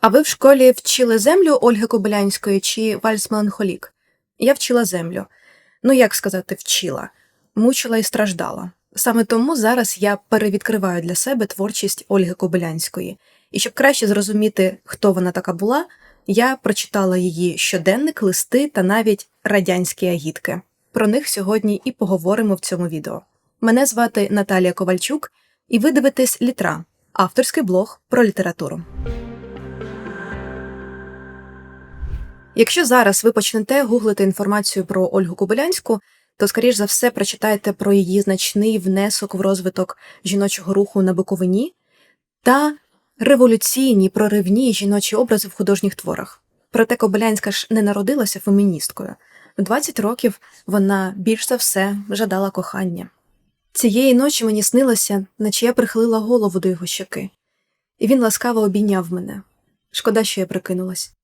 А ви в школі вчили землю Ольги Кобилянської чи вальс Меланхолік? Я вчила землю. Ну, як сказати, вчила, мучила і страждала. Саме тому зараз я перевідкриваю для себе творчість Ольги Кобилянської. І щоб краще зрозуміти, хто вона така була, я прочитала її щоденник, листи та навіть радянські агітки. Про них сьогодні і поговоримо в цьому відео. Мене звати Наталія Ковальчук, і ви дивитесь Літра, авторський блог про літературу. Якщо зараз ви почнете гуглити інформацію про Ольгу Кобилянську, то, скоріш за все, прочитаєте про її значний внесок в розвиток жіночого руху на Буковині та революційні проривні жіночі образи в художніх творах. Проте Кобилянська ж не народилася феміністкою. В 20 років вона більш за все жадала кохання. Цієї ночі мені снилося, наче я прихилила голову до його щоки, і він ласкаво обійняв мене. Шкода, що я прикинулась.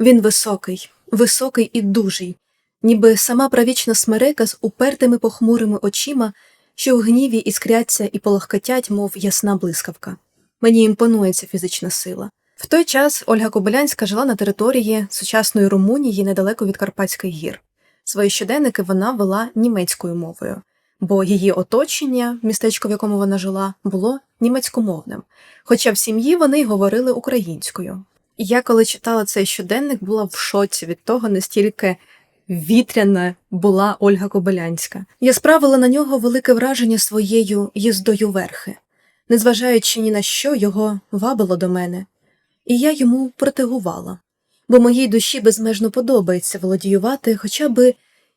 Він високий, високий і дужий, ніби сама правічна смерека з упертими похмурими очима, що в гніві іскряться і полохкотять, мов ясна блискавка. Мені імпонує ця фізична сила. В той час Ольга Кобилянська жила на території сучасної Румунії недалеко від Карпатських гір. Свої щоденники вона вела німецькою мовою, бо її оточення, містечко, в якому вона жила, було німецькомовним, хоча в сім'ї вони й говорили українською. Я, коли читала цей щоденник, була в шоці від того, настільки вітряна була Ольга Кобилянська. Я справила на нього велике враження своєю їздою верхи, незважаючи ні на що його вабило до мене, і я йому протигувала, бо моїй душі безмежно подобається володіювати хоча би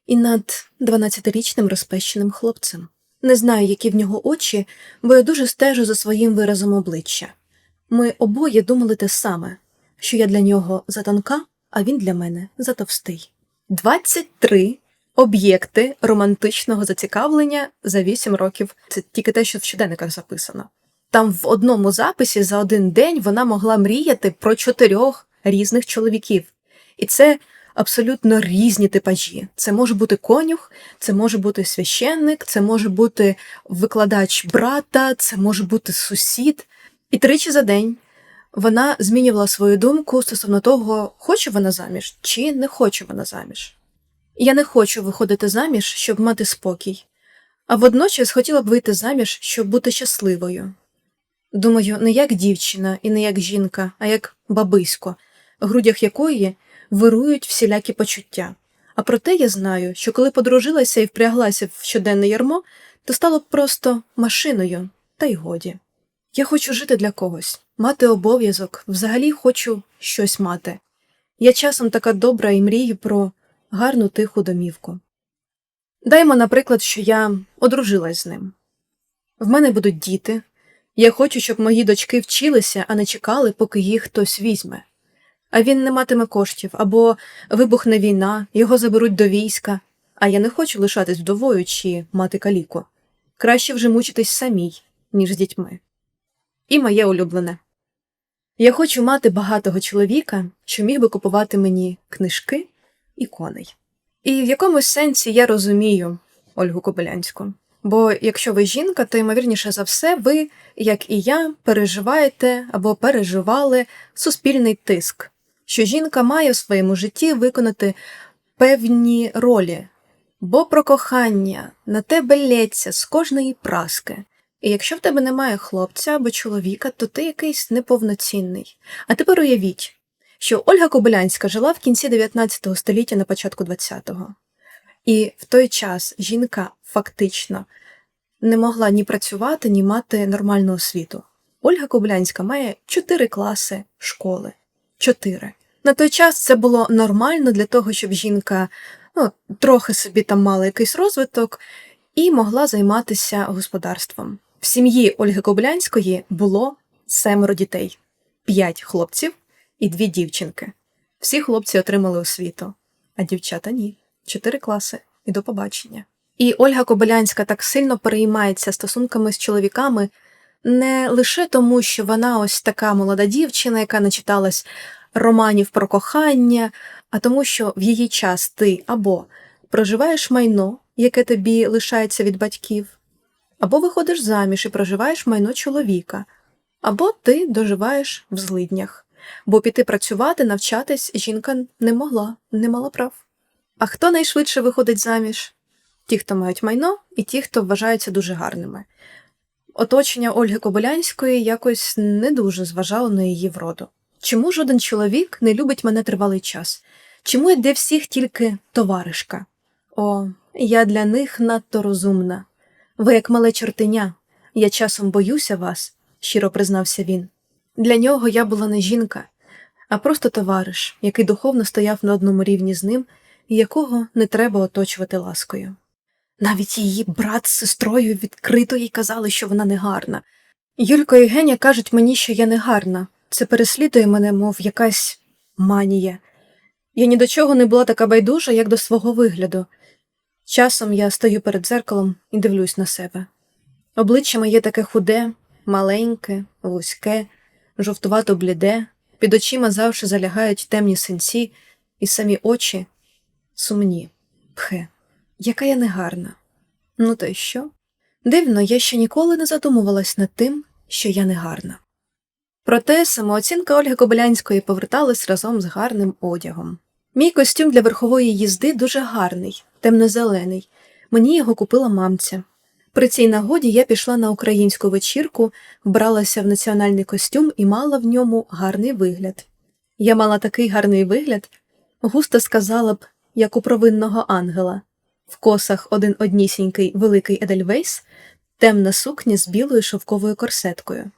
і над 12-річним розпещеним хлопцем. Не знаю, які в нього очі, бо я дуже стежу за своїм виразом обличчя. Ми обоє думали те саме що я для нього затонка, а він для мене затовстий. 23 об'єкти романтичного зацікавлення за 8 років. Це тільки те, що в щоденниках записано. Там в одному записі за один день вона могла мріяти про чотирьох різних чоловіків. І це абсолютно різні типажі. Це може бути конюх, це може бути священник, це може бути викладач брата, це може бути сусід. І тричі за день вона змінювала свою думку стосовно того, хоче вона заміж чи не хоче вона заміж. Я не хочу виходити заміж, щоб мати спокій, а водночас хотіла б вийти заміж, щоб бути щасливою. Думаю, не як дівчина і не як жінка, а як бабисько, в грудях якої вирують всілякі почуття. А проте я знаю, що коли подружилася і впряглася в щоденне ярмо, то стало просто машиною, та й годі. Я хочу жити для когось, мати обов'язок, взагалі хочу щось мати. Я часом така добра і мрію про гарну тиху домівку. Даймо, наприклад, що я одружилась з ним. В мене будуть діти. Я хочу, щоб мої дочки вчилися, а не чекали, поки їх хтось візьме. А він не матиме коштів або вибухне війна, його заберуть до війська, а я не хочу лишатись вдовою чи мати каліку. Краще вже мучитись самій, ніж з дітьми. І моє улюблене. Я хочу мати багатого чоловіка, що міг би купувати мені книжки і коней. І в якомусь сенсі я розумію Ольгу Кобилянську. Бо якщо ви жінка, то ймовірніше за все, ви, як і я, переживаєте або переживали суспільний тиск, що жінка має в своєму житті виконати певні ролі, бо про кохання на тебе лється з кожної праски. І якщо в тебе немає хлопця або чоловіка, то ти якийсь неповноцінний. А тепер уявіть, що Ольга Кобилянська жила в кінці 19 століття на початку 20-го. І в той час жінка фактично не могла ні працювати, ні мати нормальну освіту. Ольга Кобилянська має чотири класи школи. Чотири. На той час це було нормально для того, щоб жінка ну, трохи собі там мала якийсь розвиток і могла займатися господарством. В сім'ї Ольги Коблянської було семеро дітей, п'ять хлопців і дві дівчинки. Всі хлопці отримали освіту, а дівчата ні. Чотири класи і до побачення. І Ольга Кобилянська так сильно переймається стосунками з чоловіками не лише тому, що вона ось така молода дівчина, яка начиталась романів про кохання, а тому, що в її час ти або проживаєш майно, яке тобі лишається від батьків, або виходиш заміж і проживаєш майно чоловіка, або ти доживаєш в злиднях. бо піти працювати, навчатись жінка не могла, не мала прав. А хто найшвидше виходить заміж? Ті, хто мають майно, і ті, хто вважаються дуже гарними. Оточення Ольги Кобилянської якось не дуже зважало на її вроду. Чому жоден чоловік не любить мене тривалий час? Чому я для всіх тільки товаришка? О, я для них надто розумна. Ви як мале чортеня, я часом боюся вас, щиро признався він. Для нього я була не жінка, а просто товариш, який духовно стояв на одному рівні з ним і якого не треба оточувати ласкою. Навіть її брат з сестрою відкрито їй казали, що вона негарна. Юлько і Геня кажуть мені, що я негарна. Це переслідує мене, мов якась манія. Я ні до чого не була така байдужа, як до свого вигляду. Часом я стою перед дзеркалом і дивлюсь на себе. Обличчя моє таке худе, маленьке, вузьке, жовтувато бліде, під очима завжди залягають темні синці, і самі очі сумні. Пхе, яка я негарна. Ну то й що? Дивно, я ще ніколи не задумувалась над тим, що я негарна. Проте самооцінка Ольги Кобилянської поверталась разом з гарним одягом. Мій костюм для верхової їзди дуже гарний, темно-зелений. Мені його купила мамця. При цій нагоді я пішла на українську вечірку, вбралася в національний костюм і мала в ньому гарний вигляд. Я мала такий гарний вигляд, густо сказала б, як у провинного ангела. В косах один однісінький великий Едельвейс, темна сукня з білою шовковою корсеткою.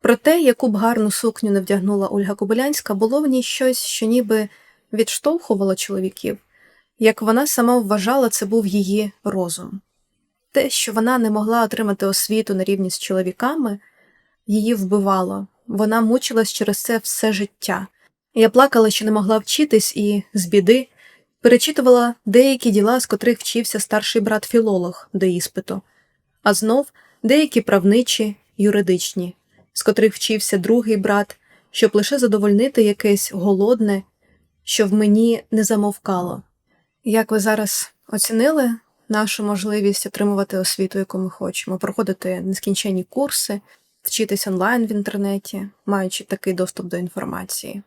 Проте, яку б гарну сукню не вдягнула Ольга Кобилянська, було в ній щось, що ніби відштовхувало чоловіків, як вона сама вважала, це був її розум. Те, що вона не могла отримати освіту на рівні з чоловіками, її вбивало, вона мучилась через це все життя. Я плакала, що не могла вчитись, і з біди перечитувала деякі діла, з котрих вчився старший брат філолог до іспиту, а знов деякі правничі, юридичні, з котрих вчився другий брат, щоб лише задовольнити якесь голодне, що в мені не замовкало. Як ви зараз оцінили нашу можливість отримувати освіту, яку ми хочемо, проходити нескінченні курси, вчитись онлайн в інтернеті, маючи такий доступ до інформації.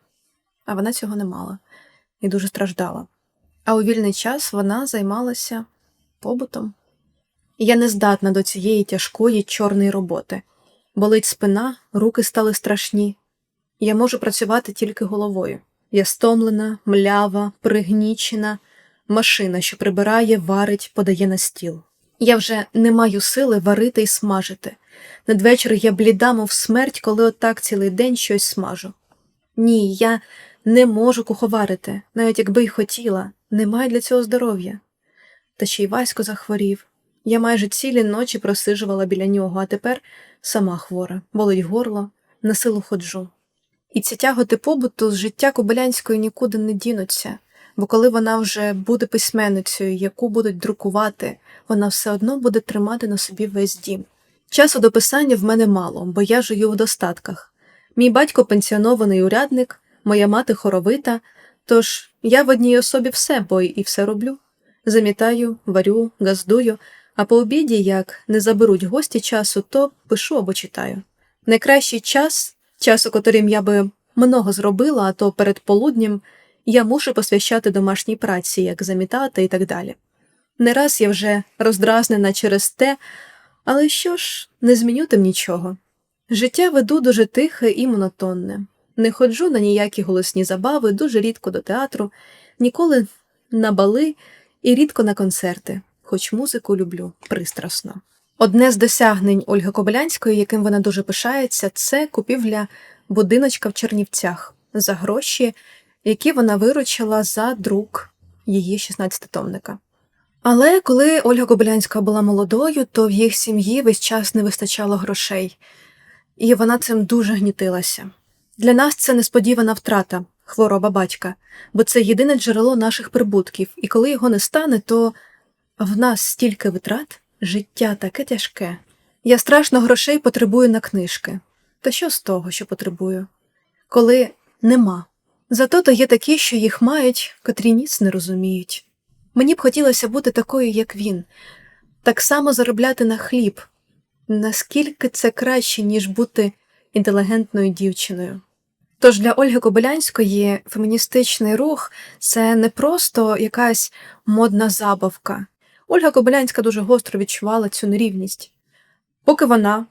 А вона цього не мала і дуже страждала. А у вільний час вона займалася побутом. Я не здатна до цієї тяжкої чорної роботи. Болить спина, руки стали страшні. Я можу працювати тільки головою. Я стомлена, млява, пригнічена, машина, що прибирає, варить, подає на стіл. Я вже не маю сили варити і смажити. Надвечір я бліда, мов смерть, коли отак цілий день щось смажу. Ні, я не можу куховарити, навіть якби й хотіла, не маю для цього здоров'я. Та ще й Васько захворів. Я майже цілі ночі просижувала біля нього, а тепер сама хвора, болить горло, на силу ходжу. І ці тяготи побуту з життя Кобилянської нікуди не дінуться, бо коли вона вже буде письменницею, яку будуть друкувати, вона все одно буде тримати на собі весь дім. Часу до писання в мене мало, бо я жию в достатках. Мій батько пенсіонований урядник, моя мати хоровита, тож я в одній особі все, бо і все роблю. Замітаю, варю, газдую, а по обіді, як не заберуть гості часу, то пишу або читаю. Найкращий час, час, у котрим я би много зробила, а то перед полуднем я мушу посвящати домашній праці, як замітати і так далі. Не раз я вже роздразнена через те, але що ж, не зміню тим нічого. Життя веду дуже тихе і монотонне. Не ходжу на ніякі голосні забави, дуже рідко до театру, ніколи на бали і рідко на концерти, хоч музику люблю пристрасно. Одне з досягнень Ольги Кобилянської, яким вона дуже пишається, це купівля будиночка в Чернівцях за гроші, які вона виручила за друк її 16-томника. Але коли Ольга Кобилянська була молодою, то в їх сім'ї весь час не вистачало грошей, і вона цим дуже гнітилася. Для нас це несподівана втрата, хвороба батька, бо це єдине джерело наших прибутків, і коли його не стане, то в нас стільки витрат, життя таке тяжке. Я страшно грошей потребую на книжки. Та що з того, що потребую? Коли нема. Зато то є такі, що їх мають, котрі ніц не розуміють. Мені б хотілося бути такою, як він, так само заробляти на хліб. Наскільки це краще, ніж бути інтелігентною дівчиною? Тож для Ольги Кобилянської феміністичний рух це не просто якась модна забавка. Ольга Кобилянська дуже гостро відчувала цю нерівність. Поки вона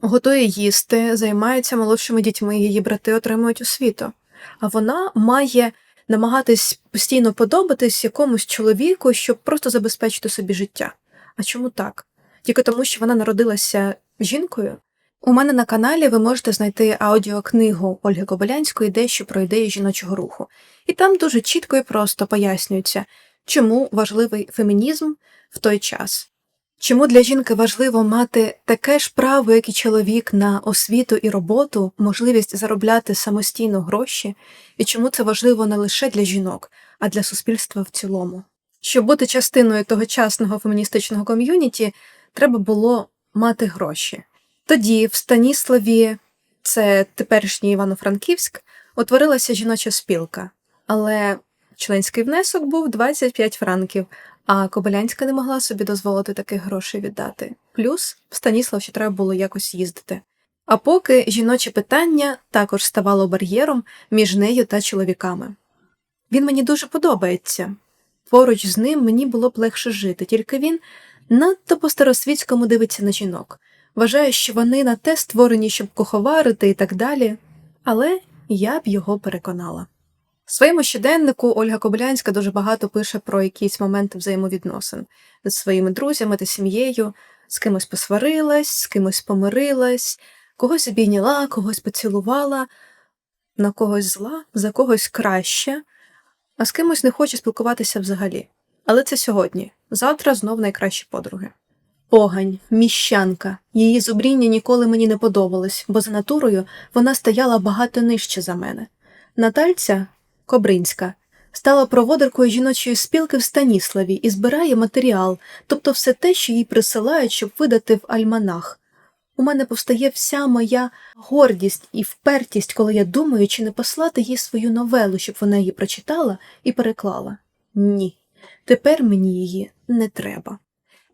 готує їсти, займається молодшими дітьми, її брати отримують освіту. А вона має намагатись постійно подобатись якомусь чоловіку, щоб просто забезпечити собі життя. А чому так? Тільки тому, що вона народилася жінкою. У мене на каналі ви можете знайти аудіокнигу Ольги Кобилянської дещо про ідеї жіночого руху. І там дуже чітко і просто пояснюється, чому важливий фемінізм в той час. Чому для жінки важливо мати таке ж право, як і чоловік, на освіту і роботу, можливість заробляти самостійно гроші, і чому це важливо не лише для жінок, а для суспільства в цілому? Щоб бути частиною тогочасного феміністичного ком'юніті, треба було мати гроші. Тоді в Станіславі, це теперішній Івано-Франківськ, утворилася жіноча спілка, але членський внесок був 25 франків, а Кобилянська не могла собі дозволити таких грошей віддати. Плюс в Станіслав ще треба було якось їздити. А поки жіноче питання також ставало бар'єром між нею та чоловіками. Він мені дуже подобається. Поруч з ним мені було б легше жити, тільки він надто по-старосвітському дивиться на жінок, вважає, що вони на те створені, щоб куховарити і так далі, але я б його переконала. Своєму щоденнику Ольга Кобилянська дуже багато пише про якісь моменти взаємовідносин з своїми друзями та сім'єю, з кимось посварилась, з кимось помирилась, когось обійняла, когось поцілувала, на когось зла, за когось краще, а з кимось не хоче спілкуватися взагалі. Але це сьогодні, завтра знов найкращі подруги. Погань, міщанка. Її зубріння ніколи мені не подобалось, бо за натурою вона стояла багато нижче за мене. Натальця Кобринська стала проводеркою жіночої спілки в Станіславі і збирає матеріал, тобто все те, що їй присилають, щоб видати в альманах. У мене повстає вся моя гордість і впертість, коли я думаю, чи не послати їй свою новелу, щоб вона її прочитала і переклала. Ні, тепер мені її не треба.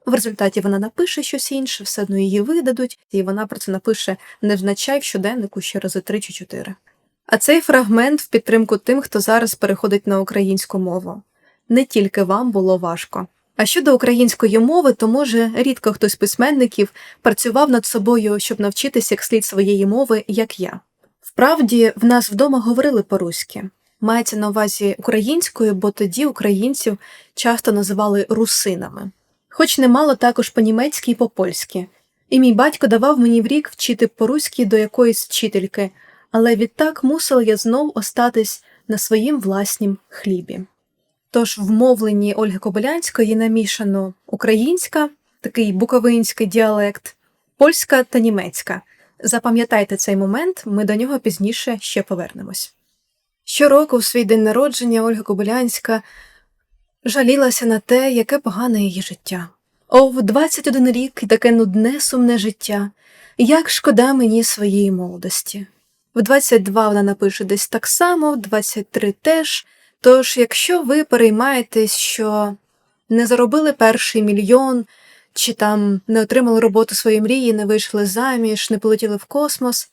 В результаті вона напише щось інше, все одно її видадуть, і вона про це напише невзначай в щоденнику ще рази три чи чотири. А цей фрагмент в підтримку тим, хто зараз переходить на українську мову. Не тільки вам було важко. А щодо української мови, то може рідко хтось з письменників працював над собою, щоб навчитися як слід своєї мови, як я. Вправді, в нас вдома говорили по-руськи. Мається на увазі українською, бо тоді українців часто називали русинами, хоч немало також по-німецьки і по-польськи. І мій батько давав мені в рік вчити по-руськи до якоїсь вчительки, але відтак мусила я знов остатись на своїм власнім хлібі. Тож в мовленні Ольги Кобилянської намішано українська, такий буковинський діалект, польська та німецька. Запам'ятайте цей момент, ми до нього пізніше ще повернемось. Щороку, в свій день народження, Ольга Кобилянська жалілася на те, яке погане її життя. О, в 21 рік і таке нудне сумне життя, як шкода мені своєї молодості. В 22 вона напише десь так само, в 23 теж. Тож, якщо ви переймаєтесь, що не заробили перший мільйон, чи там не отримали роботу своєї мрії, не вийшли заміж, не полетіли в космос,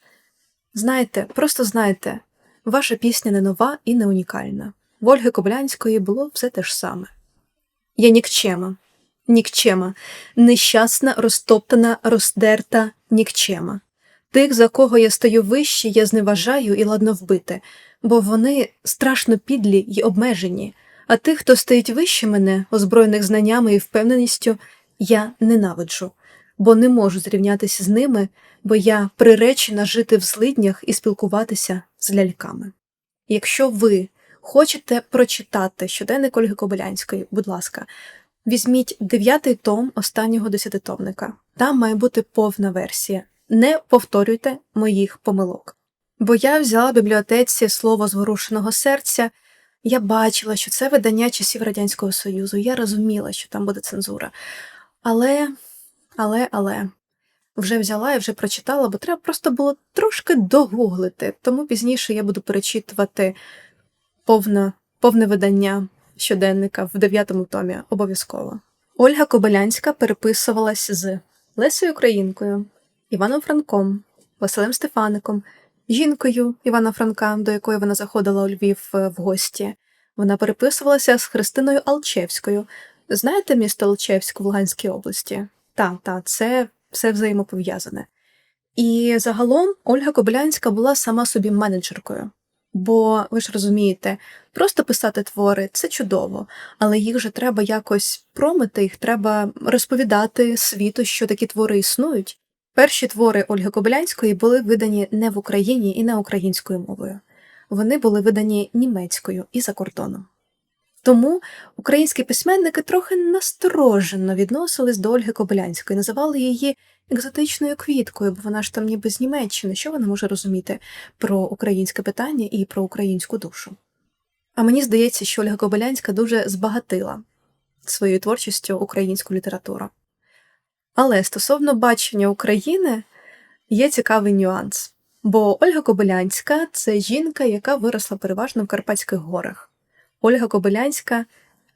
знайте, просто знайте, ваша пісня не нова і не унікальна. В Ольги Коблянської було все те ж саме. Я нікчема, нікчема, нещасна, розтоптана, роздерта нікчема. Тих, за кого я стою вище, я зневажаю і ладно вбити, бо вони страшно підлі й обмежені, а тих, хто стоїть вище мене, озброєних знаннями і впевненістю, я ненавиджу, бо не можу зрівнятися з ними, бо я приречена жити в злиднях і спілкуватися з ляльками. Якщо ви хочете прочитати щоденник Ольги Кобилянської, будь ласка, візьміть дев'ятий том останнього десятитомника. Там має бути повна версія. Не повторюйте моїх помилок. Бо я взяла в бібліотеці слово зворушеного серця, я бачила, що це видання часів Радянського Союзу, я розуміла, що там буде цензура. Але, але, але вже взяла і вже прочитала, бо треба просто було трошки догуглити, тому пізніше я буду перечитувати повне, повне видання щоденника в дев'ятому томі обов'язково. Ольга Кобилянська переписувалась з Лесою Українкою, Іваном Франком, Василем Стефаником, жінкою Івана Франка, до якої вона заходила у Львів е, в гості. Вона переписувалася з Христиною Алчевською. Знаєте місто Алчевськ в Луганській області? Так, так, це все взаємопов'язане. І загалом Ольга Кобилянська була сама собі менеджеркою. Бо ви ж розумієте, просто писати твори це чудово, але їх же треба якось промити, їх треба розповідати світу, що такі твори існують. Перші твори Ольги Кобилянської були видані не в Україні і не українською мовою. Вони були видані німецькою і за кордоном. Тому українські письменники трохи насторожено відносились до Ольги Кобилянської, називали її екзотичною квіткою, бо вона ж там ніби з Німеччини. Що вона може розуміти про українське питання і про українську душу? А мені здається, що Ольга Кобилянська дуже збагатила своєю творчістю українську літературу. Але стосовно бачення України є цікавий нюанс. Бо Ольга Кобилянська це жінка, яка виросла переважно в Карпатських горах. Ольга Кобилянська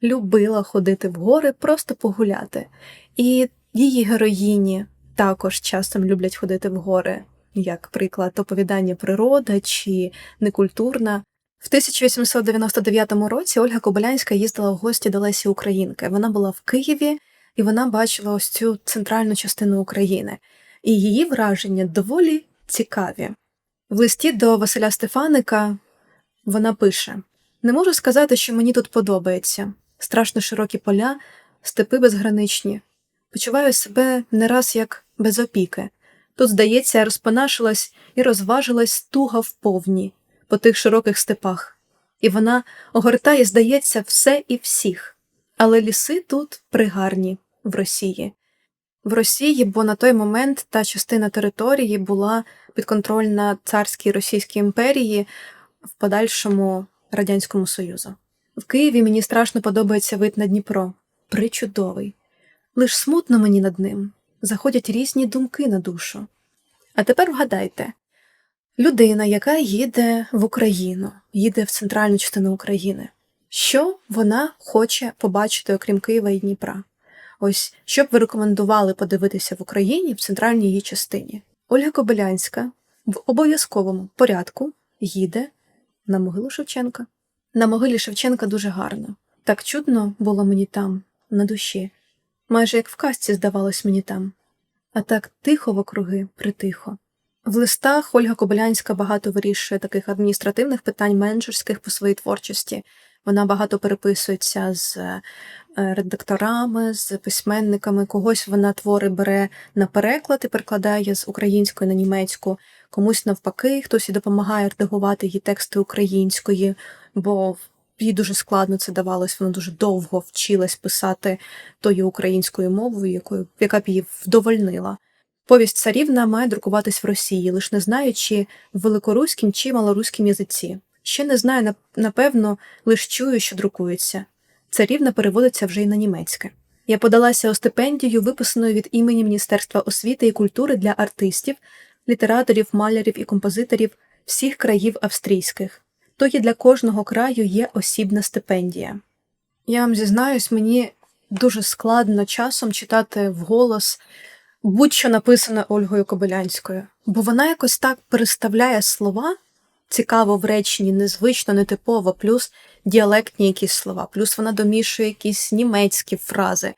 любила ходити в гори, просто погуляти. І її героїні також часом люблять ходити в гори, як приклад оповідання природа чи некультурна. В 1899 році Ольга Кобилянська їздила в гості до Лесі Українки. Вона була в Києві і вона бачила ось цю центральну частину України. І її враження доволі цікаві. В листі до Василя Стефаника вона пише: Не можу сказати, що мені тут подобається страшно широкі поля, степи безграничні. Почуваю себе не раз як без опіки. Тут, здається, розпонашилась і розважилась туга вповні по тих широких степах, і вона огортає, здається, все і всіх. Але ліси тут пригарні в Росії. В Росії, бо на той момент та частина території була підконтрольна царській Російській імперії в подальшому Радянському Союзу. В Києві мені страшно подобається вид на Дніпро. Причудовий. Лиш смутно мені над ним. Заходять різні думки на душу. А тепер вгадайте людина, яка їде в Україну, їде в центральну частину України. Що вона хоче побачити, окрім Києва і Дніпра? Ось що б ви рекомендували подивитися в Україні в центральній її частині? Ольга Кобилянська в обов'язковому порядку їде на могилу Шевченка. На могилі Шевченка дуже гарно. Так чудно було мені там, на душі. Майже як в казці здавалось мені там, а так тихо в округи, притихо. В листах Ольга Кобилянська багато вирішує таких адміністративних питань менеджерських по своїй творчості. Вона багато переписується з е, редакторами, з письменниками. Когось вона твори бере на переклад і перекладає з української на німецьку, комусь навпаки, хтось і допомагає редагувати її тексти української, бо їй дуже складно це давалось, вона дуже довго вчилась писати тою українською мовою, якою яка б її вдовольнила. Повість царівна має друкуватись в Росії, лише не знаю, чи в великоруськім чи малоруськім язиці. Ще не знаю, напевно, лише чую, що друкується. Царівна переводиться вже й на німецьке. Я подалася у стипендію, виписану від імені Міністерства освіти і культури для артистів, літераторів, малярів і композиторів всіх країв австрійських. То є для кожного краю є осібна стипендія. Я вам зізнаюсь, мені дуже складно часом читати вголос будь-що написане Ольгою Кобилянською, бо вона якось так переставляє слова цікаво в реченні, незвично, нетипово, плюс діалектні якісь слова, плюс вона домішує якісь німецькі фрази,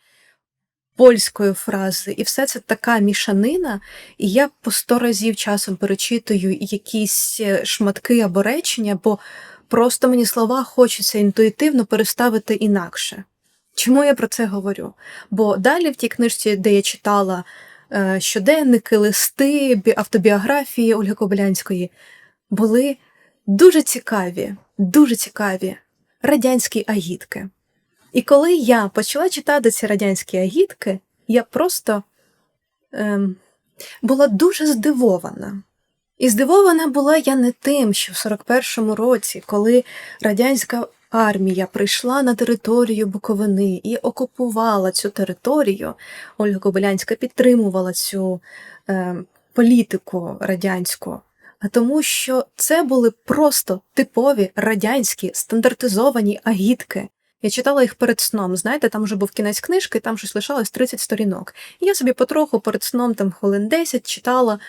польської фрази, і все це така мішанина, і я по сто разів часом перечитую якісь е, шматки або речення, бо просто мені слова хочеться інтуїтивно переставити інакше. Чому я про це говорю? Бо далі в тій книжці, де я читала е, щоденники, листи, автобіографії Ольги Кобилянської, були дуже цікаві, дуже цікаві радянські агітки. І коли я почала читати ці радянські агітки, я просто ем, була дуже здивована. І здивована була я не тим, що в 41-му році, коли радянська армія прийшла на територію Буковини і окупувала цю територію, Ольга Кобилянська підтримувала цю е, політику радянську тому, що це були просто типові радянські стандартизовані агітки. Я читала їх перед сном. Знаєте, там вже був кінець книжки, там щось лишалось 30 сторінок. І я собі потроху перед сном, там хвилин 10 читала.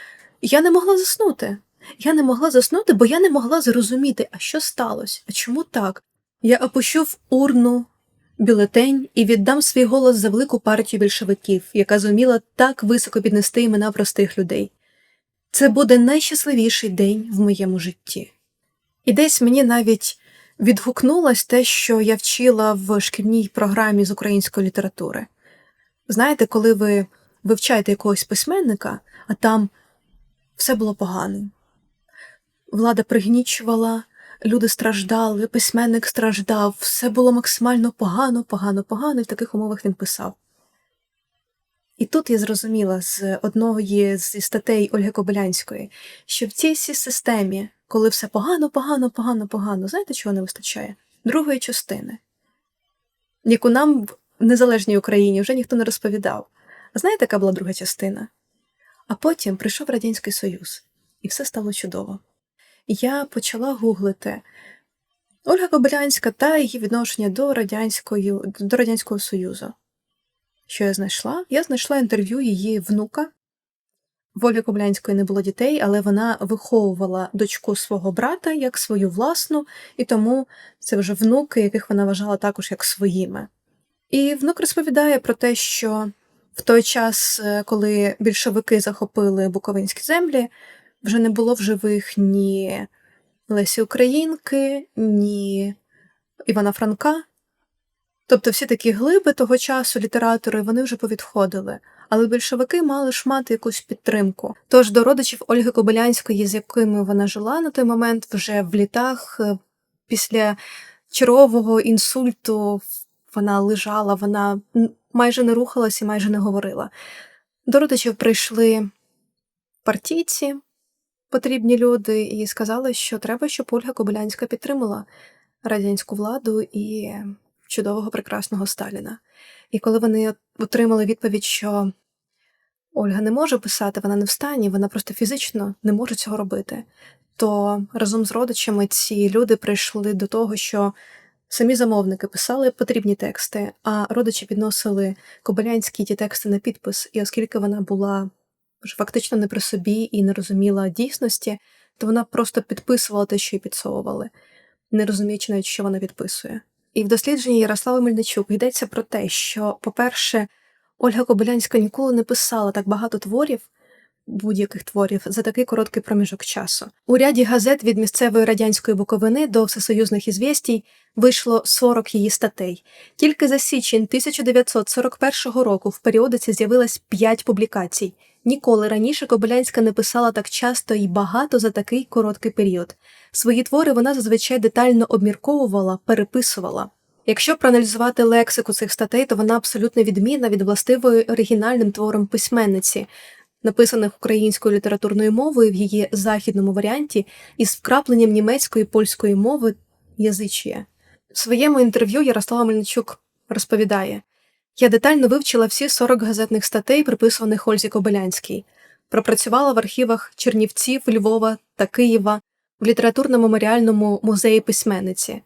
Я не могла заснути. Я не могла заснути, бо я не могла зрозуміти, а що сталося, а чому так? Я опущу в урну бюлетень і віддам свій голос за велику партію більшовиків, яка зуміла так високо піднести імена простих людей. Це буде найщасливіший день в моєму житті. І десь мені навіть відгукнулось те, що я вчила в шкільній програмі з української літератури. Знаєте, коли ви вивчаєте якогось письменника, а там все було погано. Влада пригнічувала, люди страждали, письменник страждав, все було максимально погано, погано, погано, і в таких умовах він писав. І тут я зрозуміла з одної зі статей Ольги Кобилянської, що в цій системі, коли все погано, погано, погано, погано, знаєте, чого не вистачає? Другої частини, яку нам в незалежній Україні вже ніхто не розповідав. А знаєте, яка була друга частина? А потім прийшов Радянський Союз, і все стало чудово. Я почала гуглити Ольга Кобилянська та її відношення до Радянської, до Радянського Союзу. Що я знайшла? Я знайшла інтерв'ю її внука. В Ольги Кобилянської не було дітей, але вона виховувала дочку свого брата як свою власну, і тому це вже внуки, яких вона вважала також як своїми. І внук розповідає про те, що в той час, е, коли більшовики захопили Буковинські землі, вже не було в живих ні Лесі Українки, ні Івана Франка. Тобто всі такі глиби того часу, літератори, вони вже повідходили. Але більшовики мали ж мати якусь підтримку. Тож до родичів Ольги Кобилянської, з якими вона жила на той момент, вже в літах е, після чергового інсульту вона лежала, вона майже не рухалась і майже не говорила. До родичів прийшли партійці, потрібні люди, і сказали, що треба, щоб Ольга Кобилянська підтримала радянську владу і чудового прекрасного Сталіна. І коли вони отримали відповідь, що Ольга не може писати, вона не в стані, вона просто фізично не може цього робити, то разом з родичами ці люди прийшли до того, що самі замовники писали потрібні тексти, а родичі підносили Кобилянській ті тексти на підпис, і оскільки вона була фактично не при собі і не розуміла дійсності, то вона просто підписувала те, що їй підсовували, не розуміючи навіть, що вона підписує. І в дослідженні Ярослави Мельничук йдеться про те, що, по-перше, Ольга Кобилянська ніколи не писала так багато творів, будь-яких творів, за такий короткий проміжок часу. У ряді газет від місцевої радянської Буковини до всесоюзних ізвєстій вийшло 40 її статей. Тільки за січень 1941 року в періодиці з'явилось 5 публікацій. Ніколи раніше Кобилянська не писала так часто і багато за такий короткий період. Свої твори вона зазвичай детально обмірковувала, переписувала. Якщо проаналізувати лексику цих статей, то вона абсолютно відмінна від властивої оригінальним твором письменниці, написаних українською літературною мовою в її західному варіанті із вкрапленням німецької і польської мови язичія. В своєму інтерв'ю Ярослава Мельничук розповідає: я детально вивчила всі 40 газетних статей, приписуваних Ользі Кобилянській, пропрацювала в архівах Чернівців, Львова та Києва в літературно-меморіальному музеї письменниці.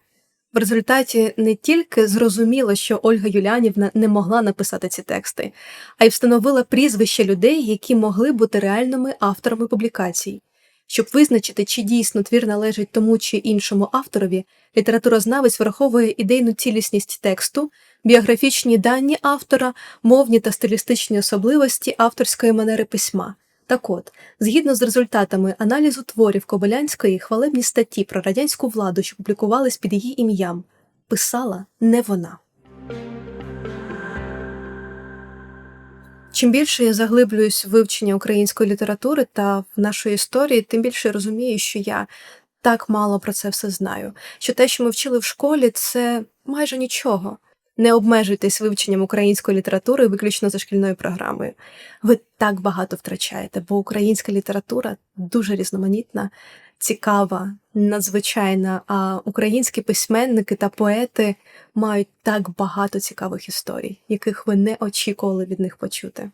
В результаті не тільки зрозуміла, що Ольга Юлянівна не могла написати ці тексти, а й встановила прізвища людей, які могли бути реальними авторами публікацій. Щоб визначити, чи дійсно твір належить тому чи іншому авторові, літературознавець враховує ідейну цілісність тексту, біографічні дані автора, мовні та стилістичні особливості авторської манери письма. Так от, згідно з результатами аналізу творів Кобилянської, хвалебні статті про радянську владу, що публікувались під її ім'ям, писала не вона. Чим більше я заглиблююсь в вивчення української літератури та в нашої історії, тим більше я розумію, що я так мало про це все знаю. Що те, що ми вчили в школі, це майже нічого. Не обмежуйтесь вивченням української літератури виключно за шкільною програмою. Ви так багато втрачаєте, бо українська література дуже різноманітна, цікава, надзвичайна. А українські письменники та поети мають так багато цікавих історій, яких ви не очікували від них почути.